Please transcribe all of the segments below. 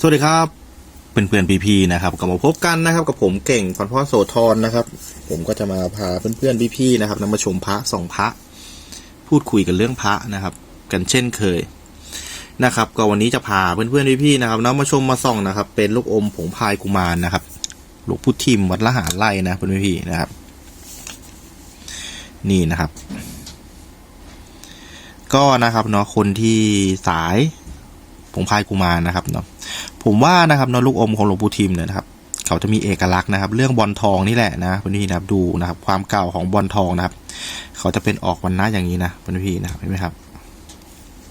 สวัสดีครับเพื่อนเพื่อนๆพี่ๆนะครับกลับมาพบกันนะครับกับผมเก่งพรพ่อโสธรนะครับ ผมก็จะมาพาเพื่อนเพื่อนๆพี่ๆนะครับนำมาชมพระสองพระ พูดคุยกันเรื่องพระนะครับ กันเช่นเคยนะครับ ก็วันนี้จะพาเพื่อนเพื่อนๆพี่ๆนะครับนำมาชมมาส่องนะครับ เป็นลูกอมผงพายกุมารนะครับหลวงพุทธิมวัดละหารไร่นะเพื่อนพี่ๆนะครับ นี่นะครับ ก็นะครับเนาะคนที่สายผงพายกุมารนะครับเนาะ ผมว่านะครับนอลูกอมของหลวงปู่ทิมเนี่ยนะครับเขาจะมีเอกลักษณ์นะครับ เรื่องบอลทองนี่แหละนะพี่พี่นะครับดูนะครับ ความเก่าของบอลทองนะครับ เขาจะเป็นออกวันหน้าอย่างนี้นะพี่พี่นะครับเห็นไหมครับ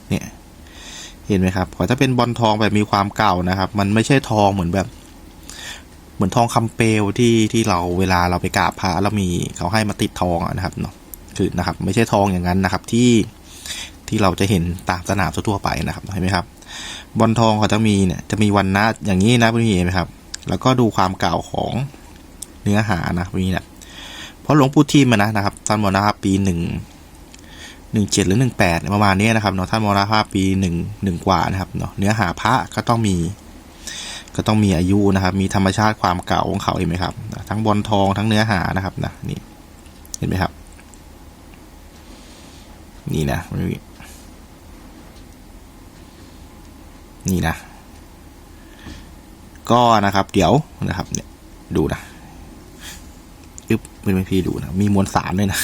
เนี่ยเห็นไหมครับเขาจะเป็นบอลทองแบบมีความเก่านะครับ มันไม่ใช่ทองเหมือนแบบ เหมือนทองคำเปลวที่ที่เราเวลาเราไปกราบพระแล้วมีเขาให้มาติดทองนะครับเนาะคือนะครับ ไม่ใช่ทองอย่างนั้นนะครับที่ที่เราจะเห็นตามสนามทั่วไปนะครับเห็นไหมครับ บอลทองเขาจะมีเนี่ยจะมีวันนะอย่างนี้นะพี่เห็นไหมครับ แล้วก็ดูความเก่าของเนื้อหานะพี่นะเพราะหลวงปู่ทิมนะนะครับท่านมรณภาพปีหนึ่งหนึ่งเจ็ดหรือหนึ่งแปดประมาณนี้นะครับเนาะท่านมรณภาพปีหนึ่งหนึ่งกว่านะครับเนาะเนื้อหาพระก็ต้องมีก็ต้องมีอายุนะครับ มีธรรมชาติความเก่าของเขาเห็นไหมครับ ทั้งบอลทองทั้งเนื้อหานะครับนะนี่เห็นไหมครับ นี่นะพี่ นี่นะ ก็นะครับ เดี๋ยวนะครับ เนี่ย ดูนะอึ๊บเป็นพี่ดูนะ มีมวลสารด้วยนะ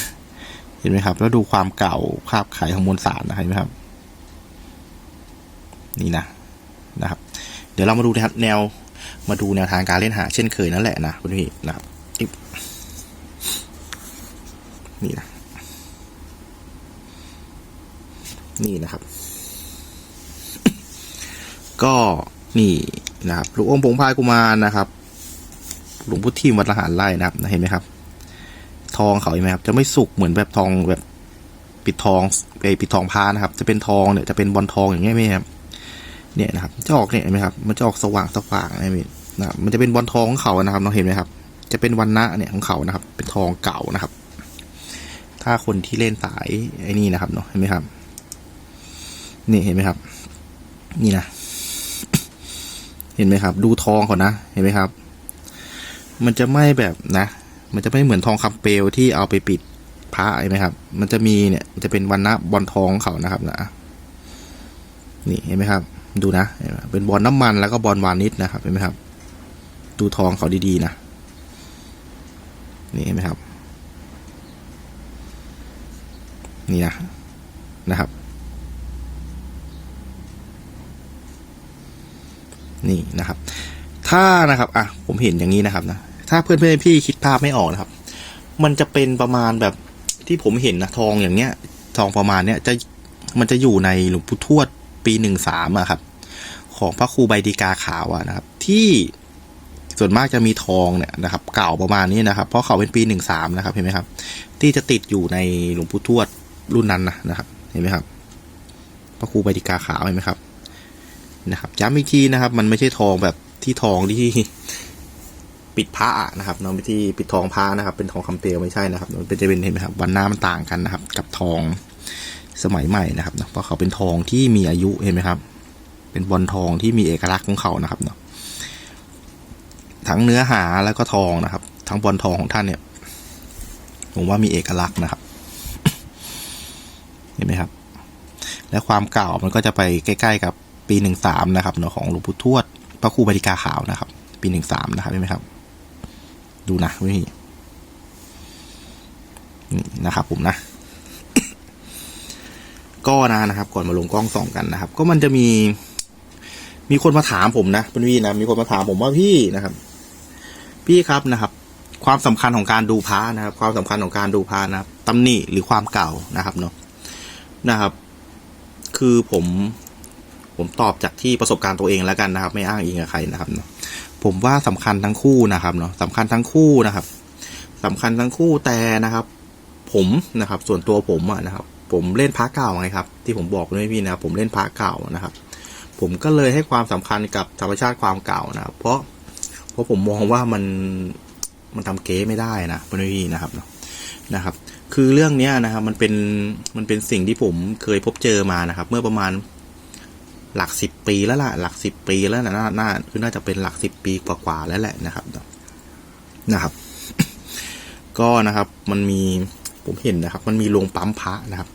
เห็นไหมครับ แล้วดูความเก่าภาพขายของมวลสารนะเห็นไหมครับ นี่นะนะครับ เดี๋ยวเรามาดูนะครับแนวมาดูแนวทางการเล่นหาเช่นเคยนั่นแหละนะคุณพี่นะครับอึ๊บนี่นะ นี่นะครับ ก็นี่นะครับหลวงองค์ผงพายกุมารนะครับ หลวงพุทธิมวัดละหารไร่นะครับเห็นไหมครับ ทองเขาเห็นไหมครับ จะไม่สุกเหมือนแบบทองแบบปิดทองไปปิดทองพานะครับ จะเป็นทองเนี่ยจะเป็นบอลทองอย่างเงี้ยไหมครับเนี่ยนะครับจะออกเนี่ยเห็นไหมครับ มันจะออกสว่างสว่างนะพี่นะครับมันจะเป็นบอลทองของเขานะครับเราเห็นไหมครับ จะเป็นวันนะเนี่ยของเขานะครับ เป็นทองเก่านะครับ ถ้าคนที่เล่นสายไอ้นี่นะครับเนาะเห็นไหมครับ นี่เห็นไหมครับ นี่นะ เห็นไหมครับ ดูทองเขานะเห็นไหมครับ มันจะไม่แบบนะ มันจะไม่เหมือนทองคำเปลวที่เอาไปปิดพระเห็นไหมครับ มันจะมีเนี่ยมันจะเป็นวันนะบอลทองเขานะครับนะนี่เห็นไหมครับ ดูนะเห็นไหมเป็นบอลน้ำมันแล้วก็บอลวานิชนะครับเห็นไหมครับ ดูทองเขาดีๆนะนี่เห็นไหมครับ นี่นะนะครับ นี่นะครับ ถ้านะครับอะผมเห็นอย่างนี้นะครับนะถ้าเพื่อนเพื่อนพี่คิดภาพไม่ออกนะครับ มันจะเป็นประมาณแบบที่ผมเห็นนะทองอย่างเนี้ย ทองประมาณเนี้ยจะมันจะอยู่ในหลวงปู่ทวดปีหนึ่งสามอะครับ ของพระครูใบดีกาขาวอะนะครับ ที่ส่วนมากจะมีทองเนี่ยนะครับ เก่าประมาณนี้นะครับ เพราะเขาเป็นปีหนึ่งสามนะครับเห็นไหมครับ ที่จะติดอยู่ในหลวงปู่ทวดรุ่นนั้นนะนะครับ เห็นไหมครับพระครูใบดีกาขาวเห็นไหมครับ นะครับย้ำอีกทีนะครับ มันไม่ใช่ทองแบบที่ทองที่ปิดผ้านะครับเนาะไม่ที่ปิดทองผ้านะครับ เป็นทองคำเปลวไม่ใช่นะครับมันเป็นจะเป็นเห็นไหมครับวันหน้ามันต่างกันนะครับ กับทองสมัยใหม่นะครับเนาะเพราะเขาเป็นทองที่มีอายุเห็นไหมครับ เป็นบอลทองที่มีเอกลักษณ์ของเขานะครับเนาะทั้งเนื้อหาแล้วก็ทองนะครับ ทั้งบอลทองของท่านเนี่ยผมว่ามีเอกลักษณ์นะครับ เห็นไหมครับ และความเก่ามันก็จะไปใกล้ ๆ กับ ปีหนึ่งสามนะครับเนาะของหลวงปู่ทวด พระครูบริกาขาวนะครับ ปีหนึ่งสามนะครับเห็นไหมครับ ดูนะวิธีนี่นะครับ ผมนะ ก็นะนะครับ ก่อนมาลงกล้องส่องกันนะครับ ก็มันจะมี มีคนมาถามผมนะเป็นวีนะมีคนมาถามผมว่าพี่นะครับ พี่ครับนะครับ ความสำคัญของการดูพระนะครับ ความสำคัญของการดูพระนะครับตำหนิหรือความเก่านะครับเนาะนะครับ คือผม ผมตอบจากที่ประสบการณ์ตัวเองแล้วกันนะครับ ไม่อ้างอิงกับใครนะครับเนาะผมว่าสำคัญทั้งคู่นะครับเนาะสำคัญทั้งคู่นะครับสำคัญทั้งคู่แต่นะครับ ผมนะครับ ส่วนตัวผมอะนะครับ ผมเล่นพระเก่าไงครับ ที่ผมบอกด้วยพี่นะผมเล่นพระเก่านะครับ ผมก็เลยให้ความสำคัญกับธรรมชาติความเก่านะครับ เพราะเพราะผมมองว่ามันมันทำเก๊ไม่ได้นะพี่นะครับเนาะนะครับ คือเรื่องเนี้ยนะครับ มันเป็นมันเป็นสิ่งที่ผมเคยพบเจอมานะครับ เมื่อประมาณ หลักสิบปีแล้วล่ะ หลักสิบปีแล้วนะน่าน่าคือน่าจะเป็นหลักสิบปีกว่าๆแล้วแหละนะครับนะครับ ก็นะครับมันมีผมเห็นนะครับ มันมีโรงปั๊มพระนะครับ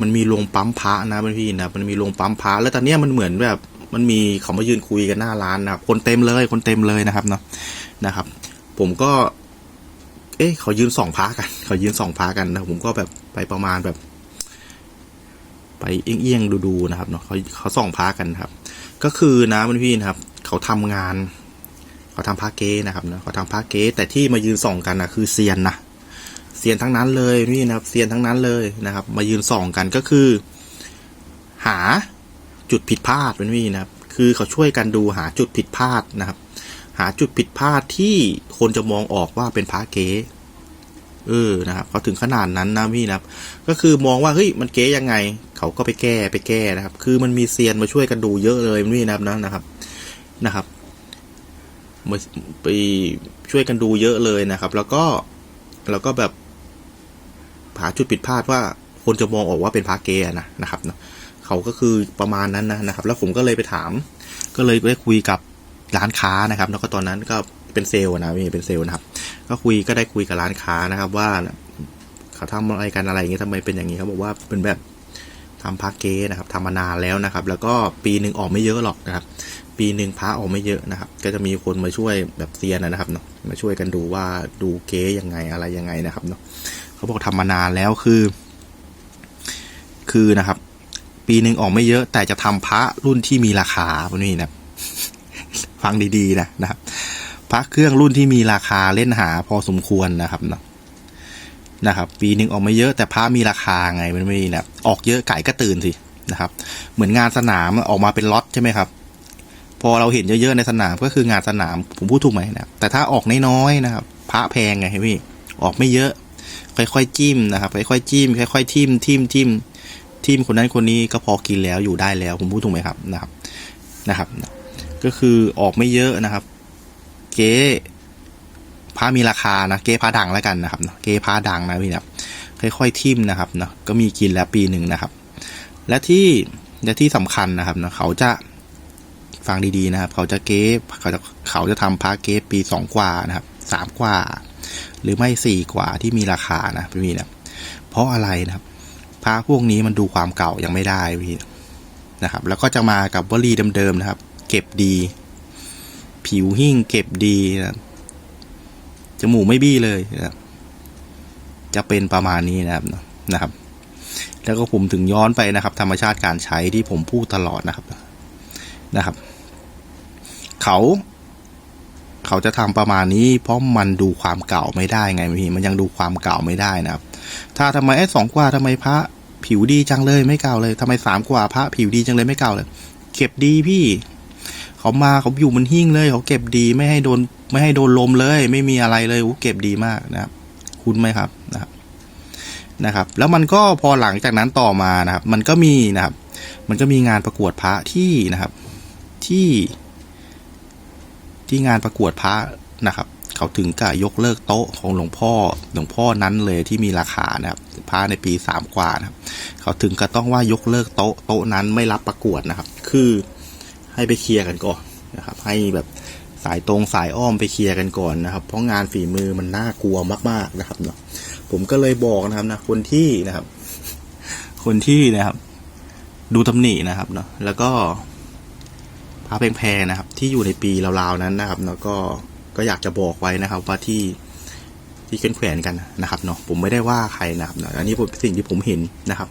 มันมีโรงปั๊มพระนะพี่นะมันมีโรงปั๊มพระแล้วตอนเนี้ยมันเหมือนแบบ มันมีเขามายืนคุยกันหน้าร้านนะครับ คนเต็มเลยคนเต็มเลยนะครับเนาะนะครับ ผมก็ เอ๊ะเขายืนสองพระกันเขายืนสองพระกันนะผมก็แบบไปประมาณแบบ ไปเอียงๆดูๆนะครับเนาะเขาเขาส่องพระกันครับ ก็คือนะมันพี่นะครับ เขาทำงาน เขาทำพระเก๊นะครับเนาะเขาทำพระเก๊แต่ที่มายืนส่องกันนะคือเซียนนะเซียนทั้งนั้นเลยนี่นะครับเซียนทั้งนั้นเลยนะครับ มายืนส่องกันก็คือ หาจุดผิดพลาดเป็นพี่นะครับ คือเขาช่วยกันดูหาจุดผิดพลาดนะครับ หาจุดผิดพลาดที่คนจะมองออกว่าเป็นพระเก๊เออนะครับเขาถึงขนาดนั้นนะพี่นะครับ ก็คือมองว่าเฮ้ยมันเก๊ยังไง เขาก็ไปแก้ไปแก้นะครับ คือมันมีเซียนมาช่วยกันดูเยอะเลยพี่นะครับนะนะครับนะครับมาไปช่วยกันดูเยอะเลยนะครับ แล้วก็แล้วก็แบบหาจุดผิดพลาดว่าคนจะมองออกว่าเป็นพระเกะนะนะครับเนะเขาก็คือประมาณนั้นนะนะครับ แล้วผมก็เลยไปถาม ก็เลยได้คุยกับร้านค้านะครับ แล้วก็ตอนนั้นก็เป็นเซลล์นะพี่เป็นเซลล์นะครับ ก็คุยก็ได้คุยกับร้านค้านะครับว่าเขาทำอะไรกันอะไรอย่างเงี้ยทำไมเป็นอย่างนี้เขาบอกว่าเป็นแบบ ทำพระเก๊นะครับทำมานานแล้วนะครับ แล้วก็ปีหนึ่งออกไม่เยอะหรอกนะครับ ปีหนึ่งพระออกไม่เยอะนะครับ ก็จะมีคนมาช่วยแบบเซียนนะครับเนาะมาช่วยกันดูว่าดูเก๊ยังไงอะไรยังไงนะครับเนาะเขาบอกทำมานานแล้วคือ คือนะครับ ปีหนึ่งออกไม่เยอะ แต่จะทำพระรุ่นที่มีราคาพวกนี้นะฟังดีๆนะนะครับพระเครื่องรุ่นที่มีราคาเล่นหาพอสมควรนะครับเนาะ นะครับปีหนึ่งออกไม่เยอะแต่พระมีราคาไงมันไม่นะออกเยอะไก่ก็ตื่นสินะครับ เหมือนงานสนามออกมาเป็นล็อตใช่ไหมครับ พอเราเห็นเยอะๆในสนามก็คืองานสนามผมพูดถูกไหมนะแต่ถ้าออกน้อยๆนะครับ พระแพงไงพี่ออกไม่เยอะ ค่อยๆจิ้มนะครับค่อยๆจิ้มค่อยๆทิมทิมทิมทิมคนนั้นคนนี้ก็พอกินแล้วอยู่ได้แล้วผมพูดถูกไหมครับนะครับนะครับ ก็คือออกไม่เยอะนะครับ เก๊ พระมีราคานะเก๊พระดังแล้วกันนะครับเก๊พระดังนะพี่นะค่อยๆทิมนะครับเนาะก็มีกินแล้วปีหนึ่งนะครับ และที่และที่สำคัญนะครับเนาะเขาจะฟังดีๆนะครับ เขาจะเก๊เขาจะเขาจะทำพระเก๊ปีสองกว่านะครับสามกว่า หรือไม่สี่กว่าที่มีราคานะพี่นะเพราะอะไรนะครับพระพวกนี้มันดูความเก่ายังไม่ได้พี่นะครับ แล้วก็จะมากับวลีเดิมๆนะครับ เก็บดี ผิวหิ่งเก็บดีนะ จมูกไม่บี้เลยนะจะเป็นประมาณนี้นะครับนะครับ แล้วก็ผมถึงย้อนไปนะครับ ธรรมชาติการใช้ที่ผมพูดตลอดนะครับนะครับ เขาเขาจะทำประมาณนี้ เพราะมันดูความเก่าไม่ได้ไงพี่มันยังดูความเก่าไม่ได้นะครับ ถ้าทำไมไอ้สองกว่าทำไมพระผิวดีจังเลยไม่เก่าเลยทำไมสามกว่าพระผิวดีจังเลยไม่เก่าเลย เก็บดีพี่ เขามาเขาอยู่มันหิ้งเลย เขาเก็บดีไม่ให้โดนไม่ให้โดนลมเลย ไม่มีอะไรเลยเก็บดีมากนะครับ คุณไหมครับนะครับนะครับ แล้วมันก็พอหลังจากนั้นต่อมานะครับ มันก็มีนะครับ มันก็มีงานประกวดพระที่นะครับที่ ที่งานประกวดพระนะครับ เขาถึงกับยกเลิกโต๊ะของหลวงพ่อหลวงพ่อนั้นเลยที่มีราคานะครับพระในปีสามกว่านะครับ เขาถึงก็ต้องว่ายกเลิกโต๊ะโต๊ะนั้นไม่รับประกวดนะครับ คือ ให้ไปเคลียร์กันก่อนนะครับ ให้แบบสายตรงสายอ้อมไปเคลียร์กันก่อนนะครับ เพราะงานฝีมือมันน่ากลัวมาก ๆนะครับเนาะผมก็เลยบอกนะครับนะคนที่นะครับ คนที่นะครับ ดูตำหนินะครับเนาะแล้วก็พาแพงๆนะครับ ที่อยู่ในปีราวๆนั้นนะครับแล้วก็ก็อยากจะบอกไว้นะครับ ว่าที่ที่แขวนกันนะครับเนาะผมไม่ได้ว่าใครนะครับเนาะอันนี้เป็นสิ่งที่ผมเห็นนะครับ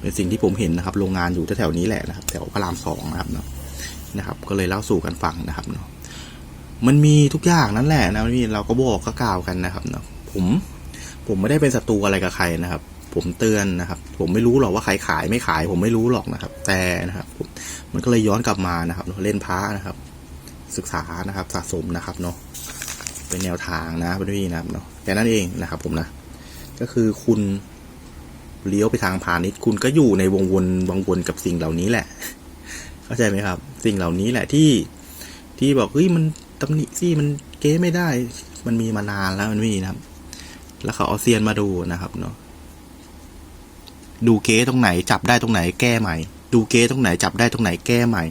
เป็นสิ่งที่ผมเห็นนะครับ โรงงานอยู่แถวๆนี้แหละนะครับแถวพระรามสองนะครับเนาะ นะครับ ก็เลยเล่าสู่กันฟังนะครับเนาะมันมีทุกอย่างนั่นแหละนะนี่เราก็บอกก็กล่าวกันนะครับเนาะผมผมไม่ได้เป็นศัตรูอะไรกับใครนะครับ ผมเตือนนะครับ ผมไม่รู้หรอกว่าใครขายไม่ขาย ผมไม่รู้หรอกนะครับ แต่นะครับมมันก็เลยย้อนกลับมานะครับเล่นพระนะครับ ศึกษานะครับสะสมนะครับเนาะเป็นแนวทางนะพี่นะครับเนาะแค่นั้นเองนะครับ ผมนะก็คือคุณเลี้ยวไปทางพาณิชย์คุณก็อยู่ในวงวนวงวนกับสิ่งเหล่านี้แหละ เข้าใจไหมครับ สิ่งเหล่านี้แหละที่ที่บอกเฮ้ยมันตำหนิสิมันเก๊ไม่ได้ มันมีมานานแล้วมันมีนะครับ แล้วเขาเอาเซียนมาดูนะครับเนาะดูเก๊ตรงไหนจับได้ตรงไหนแก้ใหม่ ดูเก๊ตรงไหนจับได้ตรงไหนแก้ใหม่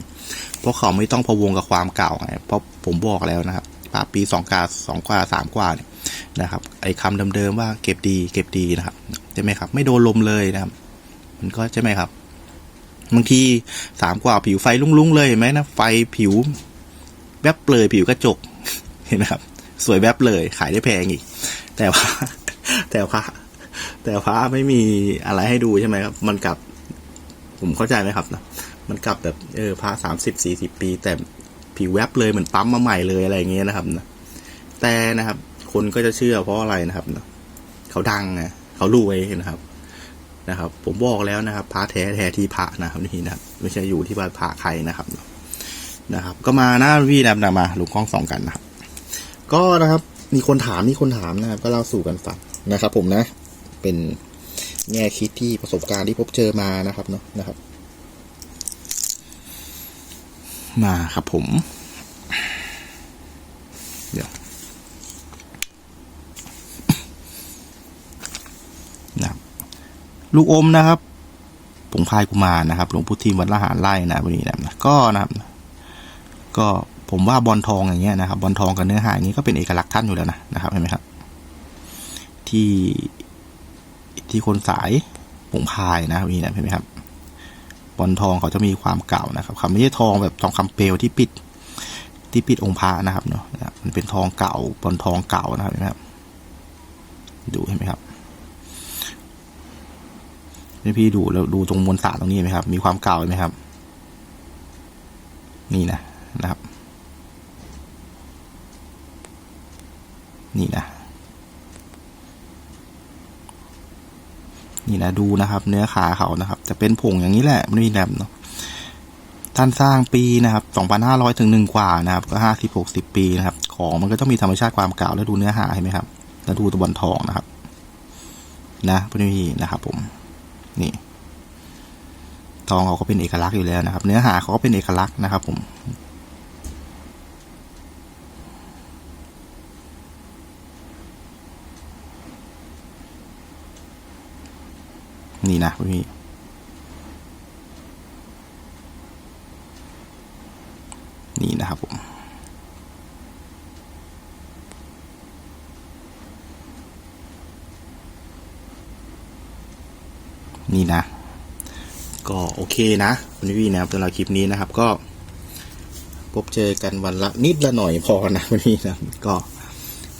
เพราะเขาไม่ต้องพะวงกับความเก่าไงเพราะผมบอกแล้วนะครับป่าปีสองกาสองกว่าสามกว่าเนี่ยนะครับ ไอ้คำเดิมๆว่าเก็บดี เก็บดีนะครับใช่ไหมครับ ไม่โดนลมเลยนะครับ มันก็ใช่ไหมครับ บางทีสามกว่าผิวไฟลุ้งๆเลยเห็นไหมนะไฟผิวแวบเลยผิวกระจกเห็นไหมครับ สวยแวบเลยขายได้แพงอีก แต่ว่า แต่ว่าแต่พระไม่มีอะไรให้ดูใช่ไหมครับ มันกลับ ผมเข้าใจไหมครับนะมันกลับแบบเออพระสามสิบสี่สิบปี แต่ผิวแวบเลยเหมือนปั๊มมาใหม่เลยอะไรอย่างเงี้ยนะครับนะแต่นะครับ คนก็จะเชื่อเพราะอะไรนะครับนะเขาดังไงเขารวยนะครับ นะครับ ผมบอกแล้วนะครับพระแท้แท้ที่พระนะครับนี่นะไม่ใช่อยู่ที่บ้านพระใครนะครับนะครับ ก็มาหน้าพี่นะนะมาลุงกล้องสองกันนะครับ ก็นะครับมีคนถามมีคนถามนะครับ ก็เล่าสู่กันฟังนะครับ ผมนะ เป็นแง่คิดที่ประสบการณ์ที่พบเจอมานะครับเนาะนะครับ มาครับผม เดี๋ยวนะครับ ลูกอมนะครับผงพายกุมารนะครับ หลวงพุทธีวัดละหารไร่นะวันนี้นะก็นะครับ ก็ผมว่าบอลทองอย่างเงี้ยนะครับ บอลทองกับเนื้อหาอย่างนี้ก็เป็นเอกลักษณ์ท่านอยู่แล้วนะนะครับเห็นไหมครับ ที่ที่คนสายผงพายนะครับนี่นะเห็นไหมครับ บอลทองเขาจะมีความเก่านะครับเขาไม่ใช่ทองแบบทองคำเปลวที่ปิด ที่ปิดองค์พระนะครับเนาะมันเป็นทองเก่าบอลทองเก่านะครับเห็นไหมครับดูเห็นไหมครับ นี่พี่ดูแล้วดูตรงมวลสารตรงนี้ไหมครับ มีความเก่าไหมครับ นี่นะนะครับ นี่นะนี่นะดูนะครับ เนื้อขาเขานะครับ จะเป็นผงอย่างนี้แหละไม่มีแหนมเนาะท่านสร้างปีนะครับสองพันห้าร้อยถึงหนึ่งกว่านะครับ ก็ห้าสิบหกสิบปีนะครับ ของมันก็ต้องมีธรรมชาติความเก่าแล้วดูเนื้อหาเห็นไหมครับ แล้วดูตะบอนทองนะครับ นะพี่นะครับผม นี่ทองเขาก็เป็นเอกลักษณ์อยู่แล้วนะครับ เนื้อหาเขาก็เป็นเอกลักษณ์นะครับ ผมนี่นะพี่นี่นะครับผม นี่นะ ก็โอเคนะคุณพี่นะครับสำหรับคลิปนี้นะครับ ก็ พบเจอกันวันละนิดละหน่อยพอนะวันนี้นะก็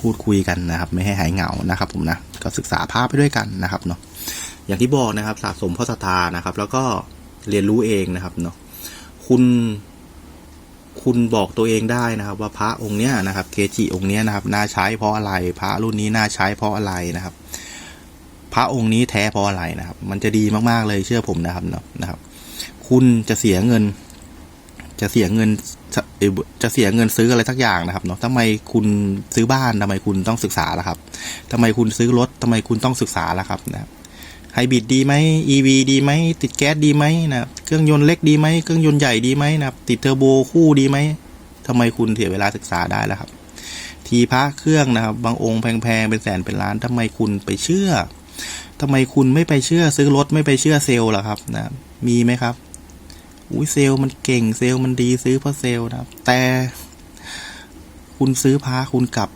พูดคุยกันนะครับ ไม่ให้หายเหงานะครับ ผมนะก็ศึกษาภาพไปด้วยกันนะครับเนาะอย่างที่บอกนะครับสะสมพ่อสตานะครับ แล้วก็เรียนรู้เองนะครับเนาะคุณคุณบอกตัวเองได้นะครับ ว่าพระองค์เนี้ยนะครับ เกจิองค์เนี้ยนะครับน่าใช้เพราะอะไร พระรุ่นนี้น่าใช้เพราะอะไรนะครับ พระองค์นี้แท้เพราะอะไรนะครับ มันจะดีมากๆเลยเชื่อผมนะครับเนาะนะครับ คุณจะเสียเงิน จะเสียเงินจะเสียเงินซื้ออะไรสักอย่างนะครับเนาะทำไมคุณซื้อบ้านทำไมคุณต้องศึกษาล่ะครับทำไมคุณซื้อรถทำไมคุณต้องศึกษาล่ะครับนะครับไฮบริดดีไหม EV ดีไหม ติดแก๊สดีไหมนะเครื่องยนต์เล็กดีไหม เครื่องยนต์ใหญ่ดีไหมนะติดเทอร์โบคู่ดีไหมทำไมคุณเสียเวลาศึกษาได้ล่ะครับ ทีพระเครื่องนะครับ บางองค์แพงๆ เป็นแสนเป็นล้านทำไมคุณไปเชื่อ ทำไมคุณไม่ไปเชื่อซื้อรถไม่ไปเชื่อเซลล์ล่ะครับนะมีไหมครับอุ้ยเซลล์มันเก่งเซลล์มันดีซื้อเพราะเซลล์นะครับ แต่ คุณซื้อพระคุณกลับ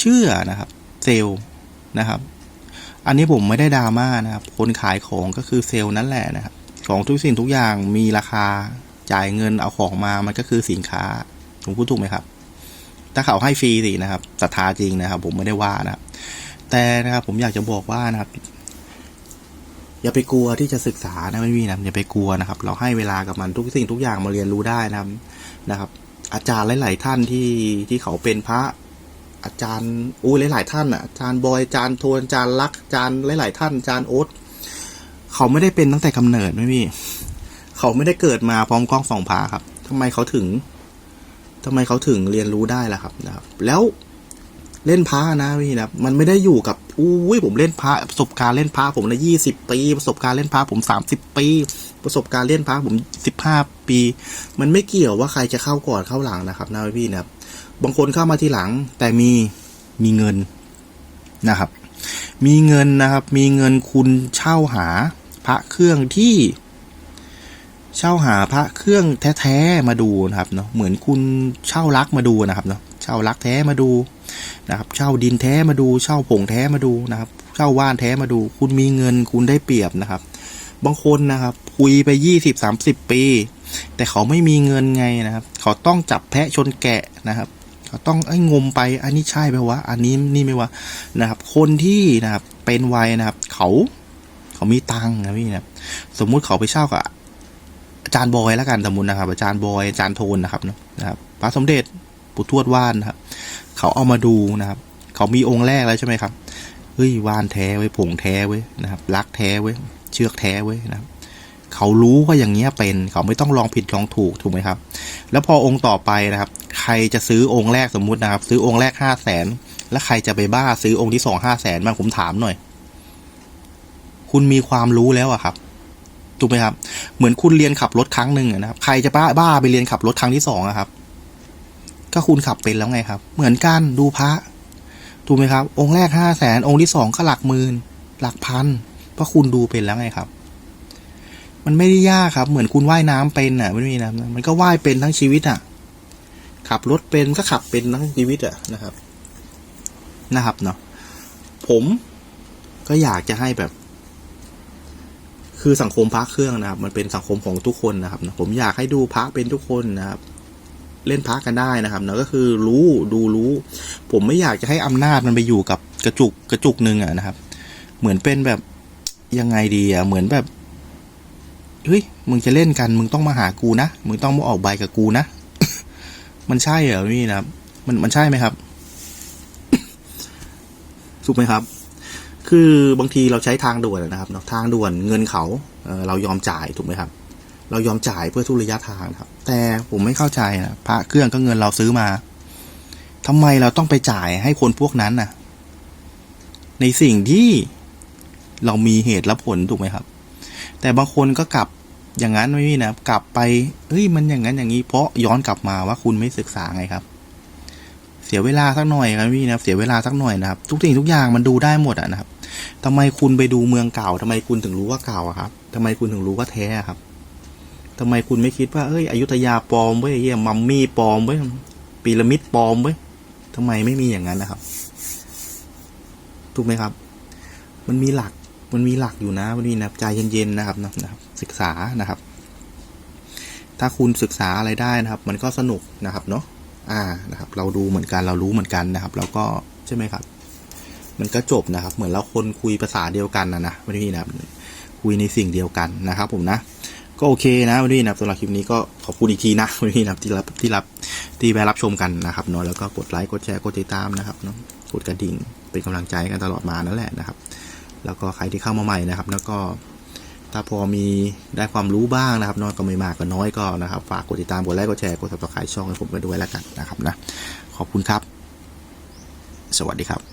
เชื่อนะครับ เซลล์นะครับ อันนี้ผมไม่ได้ดราม่านะครับ คนขายของก็คือเซลล์นั่นแหละนะครับ ของทุกสิ่งทุกอย่างมีราคาจ่ายเงินเอาของมามันก็คือสินค้าผมพูดถูกไหมครับ ถ้าเขาให้ฟรีสินะครับศรัทธาจริงนะครับ ผมไม่ได้ว่านะครับแต่นะครับผมอยากจะบอกว่านะครับ อย่าไปกลัวที่จะศึกษานะไม่มีนะอย่าไปกลัวนะครับ เราให้เวลากับมันทุกสิ่งทุกอย่างมาเรียนรู้ได้นะครับนะครับ อาจารย์หลาย ๆ ท่านที่ที่เขาเป็นพระอาจารย์อู้หลาย ๆ ท่านอะอาจารย์บอยอาจารย์โทนอาจารย์ลักอาจารย์หลาย ๆ ท่านอาจารย์โอ๊ตเขาไม่ได้เป็นตั้งแต่กำเนิดไม่มีเขาไม่ได้เกิดมาพร้อมกล้องสองผาครับทำไมเขาถึงทำไมเขาถึงเรียนรู้ได้ล่ะครับนะครับ แล้ว เล่นพระนะพี่นะมันไม่ได้อยู่กับอุ้ยผมเล่นพระประสบการณ์เล่นพระผมละยี่สิบปี ประสบการณ์เล่นพระผมสามสิบปี ประสบการณ์เล่นพระผมสิบห้าปี มันไม่เกี่ยวว่าใครจะเข้าก่อนเข้าหลังนะครับนะพี่นะครับบางคนเข้ามาทีหลัง แต่มีมีเงินนะครับ มีเงินนะครับ มีเงินคุณเช่าหาพระเครื่องที่เช่าหาพระเครื่องแท้ๆมาดูนะครับเนาะเหมือนคุณเช่ารักมาดูนะครับเนาะเช่ารักแท้มาดู นะครับเช่าดินแท้มาดูเช่าผงแท้มาดูนะครับเช่าว่านแท้มาดู คุณมีเงินคุณได้เปรียบนะครับ บางคนนะครับคุยไปยี่สิบสามสิบปี แต่เขาไม่มีเงินไงนะครับ เขาต้องจับแพะชนแกะนะครับเขาต้องไอ้งมไปอันนี้ใช่ไหมวะอันนี้นี่ไม่วะนะครับ คนที่นะครับเป็นวัยนะครับ เขาเขามีตังค์นะพี่นะสมมุติเขาไปเช่ากับอาจารย์บอยแล้วกันสมมตินะครับ อาจารย์บอยอาจารย์โทนนะครับนะครับพระสมเด็จปู่ทวดว่านนะครับ เขาเอามาดูนะครับ เขามีองค์แรกแล้วใช่ไหมครับเฮ้ยว่านแท้ไว้ผงแท้ไว้นะครับรักแท้ไว้เชือกแท้ไว้นะครับเขารู้ว่าอย่างเงี้ยเป็นเขาไม่ต้องลองผิดลองถูกถูกไหมครับ แล้วพอองค์ต่อไปนะครับ ใครจะซื้อองค์แรกสมมุตินะครับ ซื้อองค์แรกห้าแสนแล้วใครจะไปบ้าซื้อองค์ที่สองห้าแสนบ้างผมถามหน่อย คุณมีความรู้แล้วอะครับถูกไหมครับ เหมือนคุณเรียนขับรถครั้งหนึ่งนะครับ ใครจะบ้าบ้าไปเรียนขับรถครั้งที่สองอะครับ ก็คุณขับเป็นแล้วไงครับ เหมือนกันดูพระถูกไหมครับ องค์แรกห้าแสนองค์ที่สองก็หลักหมื่นหลักพันเพราะคุณดูเป็นแล้วไงครับ มันไม่ได้ยากครับ เหมือนคุณว่ายน้ำเป็นอะไม่มีนะมันก็ว่ายเป็นทั้งชีวิตอะ ขับรถเป็นก็ขับเป็นทั้งชีวิตอะนะครับ นะครับเนาะผมก็อยากจะให้แบบ คือสังคมพระเครื่องนะครับ มันเป็นสังคมของทุกคนนะครับ ผมอยากให้ดูพระเป็นทุกคนนะครับ เล่นพระกันได้นะครับเนาะก็คือรู้ดูรู้ ผมไม่อยากจะให้อำนาจมันไปอยู่กับกระจุกกระจุกหนึ่งอะนะครับ เหมือนเป็นแบบยังไงดีอะเหมือนแบบเฮ้ยมึงจะเล่นกัน มึงต้องมาหากูนะมึงต้องมาออกใบกับกูนะมันใช่เหรอพี่นะครับ มันมันใช่ไหมครับถูกไหมครับ คือบางทีเราใช้ทางด่วนนะครับเนาะทางด่วนเงินเขาเเรายอมจ่ายถูกไหมครับ เรายอมจ่ายเพื่อทุระยะทางครับ แต่ผมไม่เข้าใจนะพระเครื่องก็เงินเราซื้อมาทำไมเราต้องไปจ่ายให้คนพวกนั้นน่ะ ในสิ่งที่เรามีเหตุและผลถูกไหมครับ แต่บางคนก็กลับอย่างนั้นไม่มีนะกลับไปเฮ้ยมันอย่างนั้นอย่างนี้ เพราะย้อนกลับมาว่าคุณไม่ศึกษาไงครับ เสียเวลาสักหน่อยครับพี่นะเสียเวลาสักหน่อยนะครับ ทุกสิ่งทุกอย่างมันดูได้หมดอะนะครับทำไมคุณไปดูเมืองเก่าทำไมคุณถึงรู้ว่าเก่าอะครับทำไมคุณถึงรู้ว่าแท้ครับ ทำไมคุณไม่คิดว่าเอ้ยอยุธยาปลอมเว้ยเฮียมัมมี่ปลอมเว้ยพีระมิดปลอมเว้ยทำไมไม่มีอย่างนั้นนะครับ ถูกไหมครับ มันมีหลักมันมีหลักอยู่นะมันมีนะใจเย็นๆนะครับนะนะครับ ศึกษานะครับ ถ้าคุณศึกษาอะไรได้นะครับ มันก็สนุกนะครับเนาะอ่านะครับ เราดูเหมือนกันเรารู้เหมือนกันนะครับแล้วก็ใช่ไหมครับ มันก็จบนะครับ เหมือนเราคนคุยภาษาเดียวกันนะนะวันนี้นะครับคุยในสิ่งเดียวกันนะครับ ผมนะ ก็โอเคนะวันนี้นะครับสำหรับคลิปนี้ก็ขอบคุณอีกทีนะวันนี้นะครับที่รับที่รับที่แวะรับชมกันนะครับเนาะแล้วก็กดไลค์กดแชร์กดติดตามนะครับเนาะกดกระดิ่งเป็นกำลังใจกันตลอดมานั่นแหละนะครับ แล้วก็ใครที่เข้ามาใหม่นะครับ แล้วก็ถ้าพอมีได้ความรู้บ้างนะครับน้อยก็ไม่มากก็น้อยก็นะครับฝากกดติดตามกดไลค์กดแชร์กด subscribe ช่องให้ผมกันด้วยแล้วกันนะครับนะขอบคุณครับ สวัสดีครับ